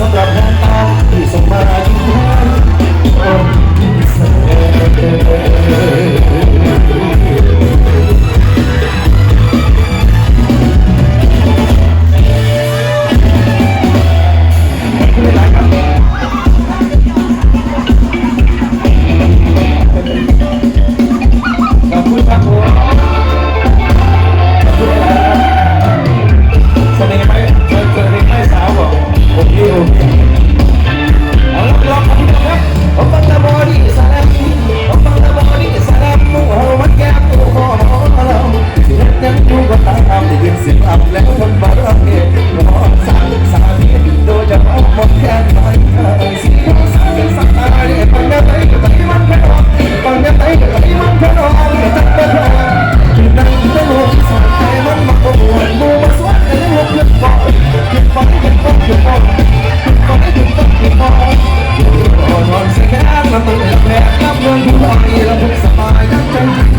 สำหรับน้องตาที่ส่งมา ศิลป์และคนบอกรักเองหมอสามสามีโดยจะเอาหมดแค่ไหนสิ่งที่สามสามตายปัญญาไปก็ไที่มันแค่รอปังญญาไปก็ไที่มันแค่รอไม่ตั้ไแต่รอคือนั่งต้องหัวสนใจมันมาประมวลมูมาสวดแต่ไม่หมดเงินบอกเก็บบอกเก็บบอกเก็บบอกเก็บบอกเก็บบอกเก็บบอกนอนเสียงน้ำมันแหลกแหลกน้ำเงินผู้ใดเราเพิ่งสบายทั้งใจ